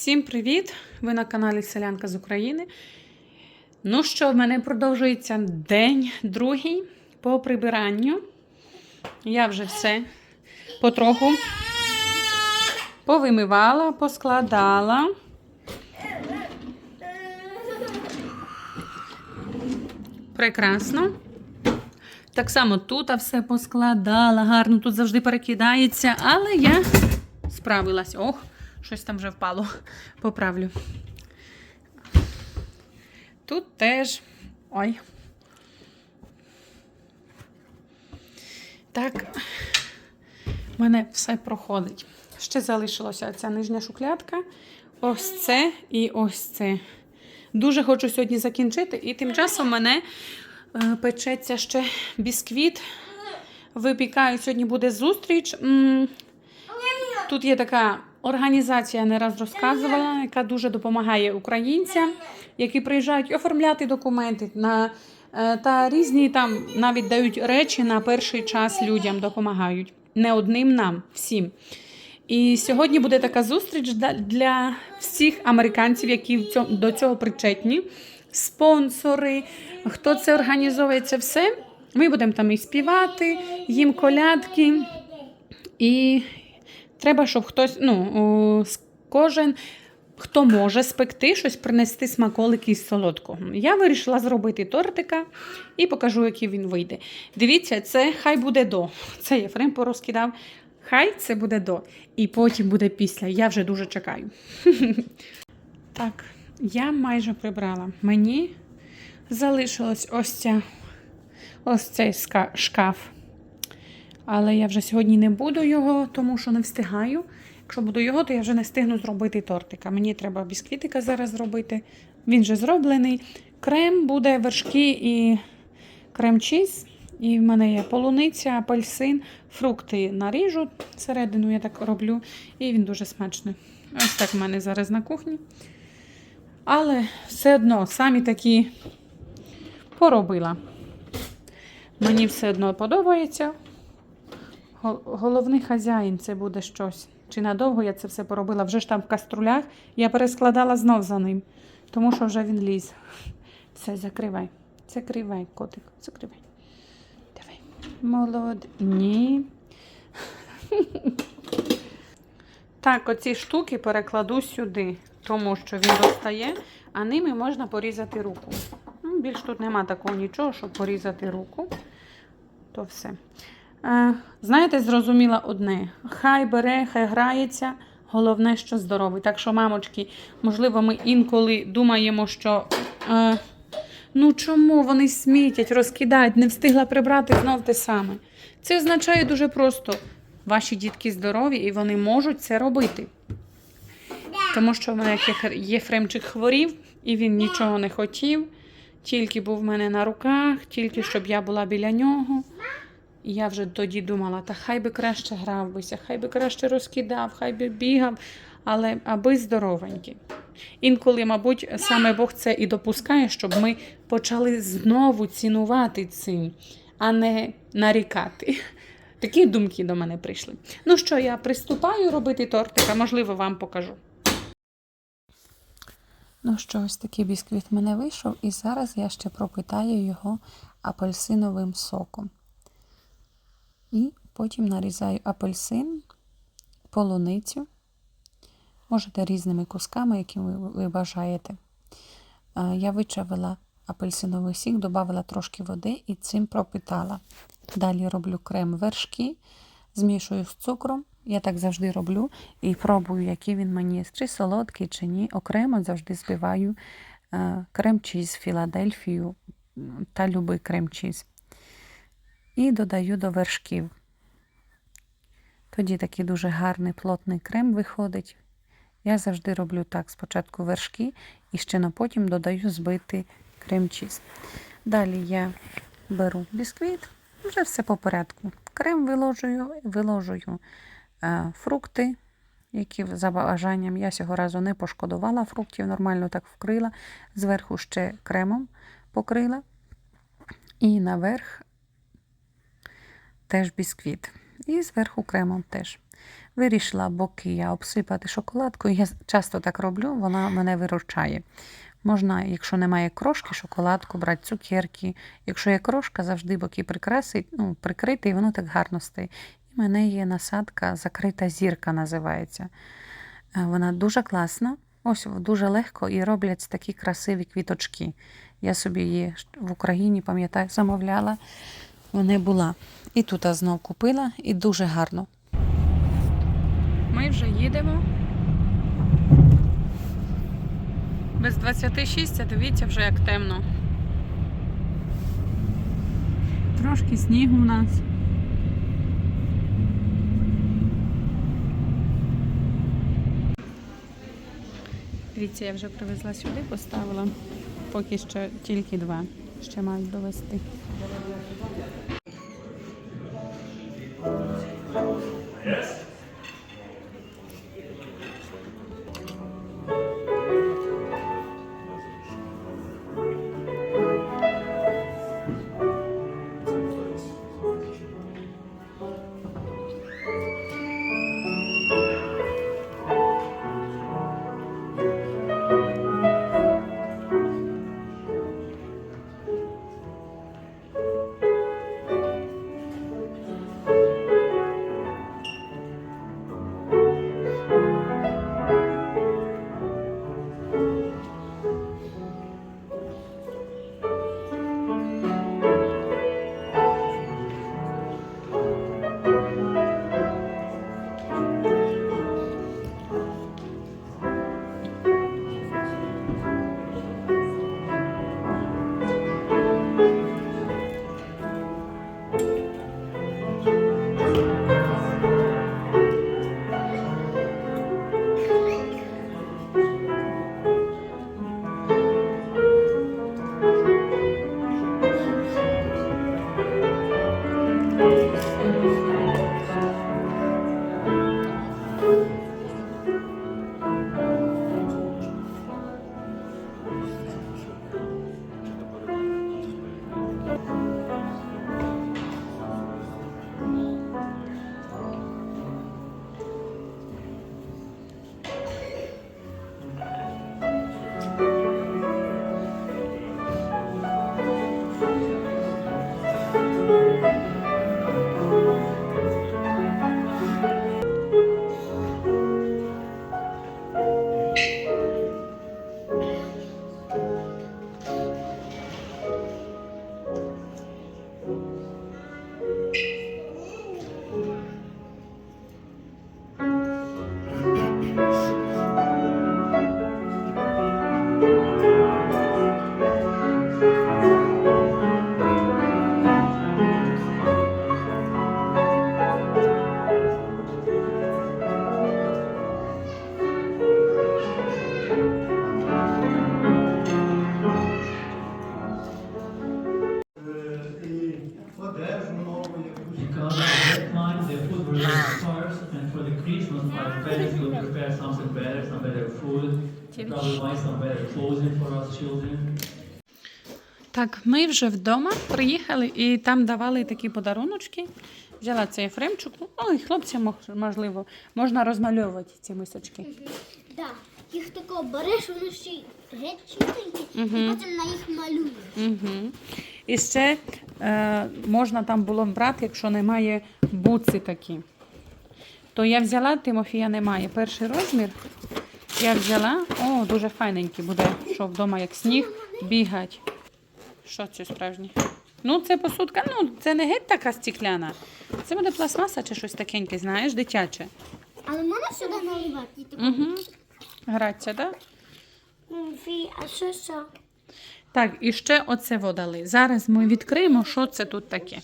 Всім привіт! Ви на каналі Селянка з України. Ну що, в мене продовжується день другий по прибиранню. Я вже все потроху повимивала, поскладала. Прекрасно. Так само тут все поскладала, гарно тут завжди перекидається, але я справилась. Ох, щось там вже впало. Поправлю. Тут теж. Ой. Так, в мене все проходить. Ще залишилася ця нижня шухлядка. Ось це і ось це. Дуже хочу сьогодні закінчити, і тим часом мене е, печеться ще бісквіт. Випікаю, сьогодні буде зустріч. Тут є така організація, не раз розказувала, яка дуже допомагає українцям, які приїжджають оформляти документи на, е, та різні там навіть дають речі на перший час людям допомагають. Не одним нам, всім. І сьогодні буде така зустріч для- для всіх американців, які до цього причетні, спонсори, хто це організовує, це все. Ми будемо там і співати, їм колядки. І треба, щоб хтось, ну, кожен, хто може спекти щось, принести смаколики із солодкого. Я вирішила зробити тортика і покажу, який він вийде. Дивіться, це хай буде до. Це Єфрем порозкидав. Хай це буде до. І потім буде після. Я вже дуже чекаю. Так, я майже прибрала. Мені залишилось ось, ця, ось цей шкаф. Але я вже сьогодні не буду його, тому що не встигаю. Якщо буду його, то я вже не встигну зробити тортика. Мені треба бісквітика зараз зробити. Він вже зроблений. Крем буде вершки і крем-чіз. І в мене є полуниця, апельсин, фрукти наріжу всередину, я так роблю. І він дуже смачний. Ось так в мене зараз на кухні. Але все одно самі такі поробила. Мені все одно подобається. Гол- Головний хазяїн це буде щось. Чи надовго я це все поробила? Вже ж там в каструлях я перескладала знов за ним, тому що вже він ліз. Все, закривай. Закривай, котик, закривай. Давай. Молод. Ні. Так, оці штуки перекладу сюди, тому що він достає, а ними можна порізати руку. Ну, Більш тут нема такого нічого, щоб порізати руку. То все. Е, знаєте, зрозуміла одне: хай бере, хай грається. Головне, що здоровий. Так що, мамочки, можливо, ми інколи думаємо, що е, ну чому вони смітять, розкидають, не встигла прибрати знов те саме. Це означає дуже просто: ваші дітки здорові і вони можуть це робити. Тому що в мене Єфремчик хворів, і він нічого не хотів, тільки був в мене на руках, тільки щоб я була біля нього. І я вже тоді думала, та хай би краще грав бися, хай би краще розкидав, хай би бігав, але аби здоровенький. Інколи, мабуть, саме Бог це і допускає, щоб ми почали знову цінувати цим, а не нарікати. Такі думки до мене прийшли. Ну що, я приступаю робити тортика, можливо, вам покажу. Ну що, ось такий бісквіт в мене вийшов, і зараз я ще пропитаю його апельсиновим соком. І потім нарізаю апельсин, полуницю. Можете різними кусками, які ви, бажаєте. Я вичавила апельсиновий сік, додала трошки води і цим пропитала. Далі роблю крем вершки, змішую з цукром. Я так завжди роблю і пробую, який він мені є, чи солодкий, чи ні. Окремо завжди збиваю крем-чіз Філадельфію та любий крем-чіз. І додаю до вершків. Тоді такий дуже гарний плотний крем виходить. Я завжди роблю так: спочатку вершки і ще на потім додаю збитий крем-чіз. Далі я беру бісквіт, вже все по порядку. Крем виложую, виложую е, фрукти, які за бажанням. Я цього разу не пошкодувала фруктів, нормально так вкрила. Зверху ще кремом покрила. І наверх теж бісквіт. І зверху кремом теж. Вирішила боки я обсипати шоколадкою. Я часто так роблю, вона мене виручає. Можна, якщо немає крошки, шоколадку, брати цукерки. Якщо є крошка, завжди боки прикрасить, ну, прикрити, і воно так гарно стає. І в мене є насадка, закрита зірка називається. Е, Вона дуже класна. Ось дуже легко і роблять такі красиві квіточки. Я собі її в Україні, пам'ятаю, замовляла. Вона була. І тут я знов купила, і дуже гарно. Ми вже їдемо. Без 26, а дивіться вже як темно. Трошки снігу у нас. Дивіться, я вже привезла сюди, поставила. Поки що тільки два. Ще мають довести. Because at that time the food was scarce, and for the Christmas, my parents will prepare something better, some better food, probably buy some better clothing for us children. Так, ми вже вдома приїхали і там давали такі подаруночки. Взяла цей фремчик. Ну, і хлопцям можливо, можна розмальовувати ці мисочки. Да. Їх тако береш, вони ще й геть чистенькі, і потім на їх малюєш. Угу. І ще е, можна там було брати, якщо немає буци такі. То я взяла, Тимофія немає. Перший розмір. Я взяла, о, дуже файненький буде, що вдома як сніг бігать. Що це справжнє? Ну, це посудка, ну, це не геть така стікляна. Це буде пластмаса чи щось такеньке, знаєш, дитяче. Але можна сюди наливати? Угу. Граться, так? А що що? Так, і ще оце водали. Зараз ми відкриємо, що це тут таке.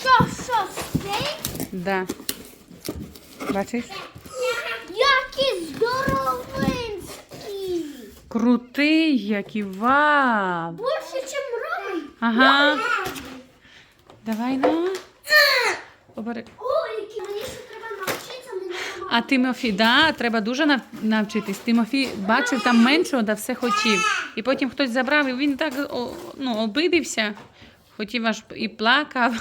Що, що, стейк? Да. Бачиш? Які здоровинські! Крутий, який вау! Більше, ніж рай. Ага. Давай на. Обери. О, які мені ще треба навчитися, мені треба. А Тимофій, да, треба дуже нав- навчитись. Тимофій бачив там меншого, да все хотів. І потім хтось забрав, і він так ну, обидився. Хотів аж і плакав.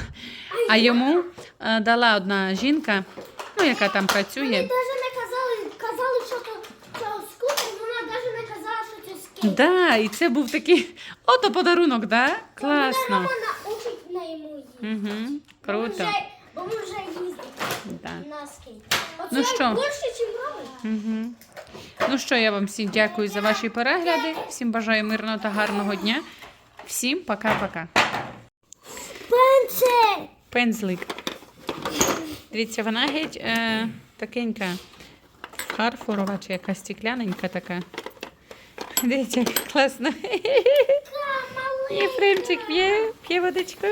А йому е, дала одна жінка, ну яка там працює. Вони навіть не казали, казали, що що скутер, вона навіть не казала, що це скейт. Да, і це був такий ото подарунок, да? Класно. мама научить на йому їздити. Угу, Бо ми круто. вже, бо ми вже їздимо Да. на скейт. Ну що? більше. Угу. Ну що, я вам всім дякую за ваші перегляди. Всім бажаю мирного та гарного дня. Всім пока-пока. Пенце! Пензлик. Дивіться, вона геть е, такенька. Фарфорова чи якась стекляненька така. Дивіться, як класно. Єфремчик п'є, п'є водичку.